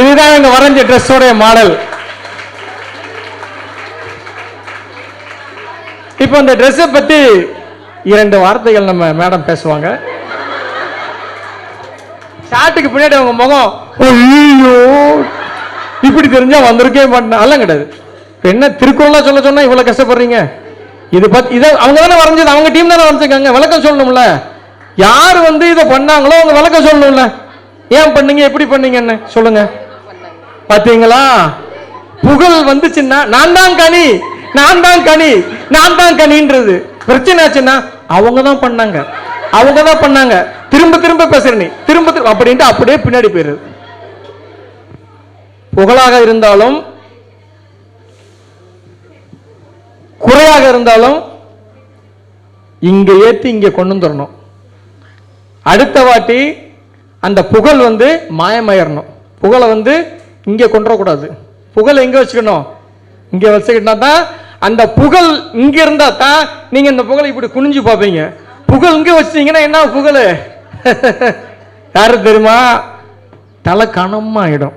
இதுதான் இங்க வரைஞ்ச ட்ரெஸ்ஸோடைய மாடல். இப்போ இந்த ட்ரெஸ்ஸை பத்தி இரண்டு வார்த்தைகள் நம்ம மேடம் பேசுவாங்க. ஷார்ட்டுக்கு பின்னாடி அவங்க முகம் ஐயோ இப்படி தெரிஞ்சா வந்திருக்கே மாட்டேன். அதெல்லாம் கிடையாது. என்ன திருக்குறளா சொல்ல சொன்னா இவ்வளவு கஷ்டப்படுறீங்க? இது பத்தி இதை அவங்க தானே வரைஞ்சது அவங்க டீம் தானே வரைஞ்சிருக்காங்க. விளக்கம் சொல்லணும்ல. யார் வந்து இதை பண்ணாங்களோ அவங்க விளக்கம் சொல்லணும்ல. ஏன் பண்ணீங்க எப்படி பண்ணீங்கன்னு சொல்லுங்க. பாத்தீங்களா? புகழ் வந்துச்சுன்னா நான் தான் கனி நான் தான் கனி நான் தான் கனின்றது. பிரச்சனை ஆச்சுன்னா அவங்க தான் பண்ணாங்க. அவங்க தான் பண்ணாங்க. திரும்ப திரும்ப பேசுற நீ. திரும்ப திரும்ப அப்படின்ட்டு அப்படியே பின்னாடி போயிருது புகழாக இருந்தாலும் குறையாக இருந்தாலும் இங்க ஏத்தி இங்க கொண்டு வந்துடணும் அடுத்த வாட்டி அந்த புகழ் வந்து மாயமாயிரணும். புகழை வந்து இங்கே கொண்டு வரக்கூடாது புகழை எங்கே வச்சுக்கணும்? இங்கே வச்சுக்கிட்டா தான் அந்த புகழ் இங்கே இருந்தால் தான் நீங்கள் இந்த புகழை இப்படி குனிஞ்சு பார்ப்பீங்க. புகழ் இங்கே வச்சிட்டீங்கன்னா என்ன புகழ்? யாரு தெரியுமா? தலை கனமாயிடும்.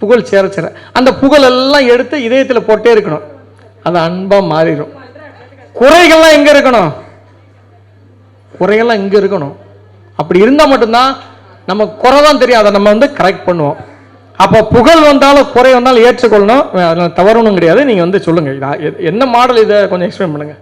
புகழ் சேர சேர. அந்த புகழ் எல்லாம் எடுத்து இதயத்தில் போட்டே இருக்கணும். அது அன்பாக மாறிடும். குறைகள்லாம் எங்கே இருக்கணும்? குறைகள்லாம் இங்கே இருக்கணும். அப்படி இருந்தால் மட்டும்தான் நம்ம குறை தான் தெரியும். அதை நம்ம வந்து கரெக்ட் பண்ணுவோம். அப்போ புகழ் வந்தாலும் குறை வந்தாலும் ஏற்றுக்கொள்ளணும் தவறணும் கிடையாது. நீங்கள் வந்து சொல்லுங்கள் என்ன மாடல் இதை கொஞ்சம் எக்ஸ்பிளைன் பண்ணுங்கள்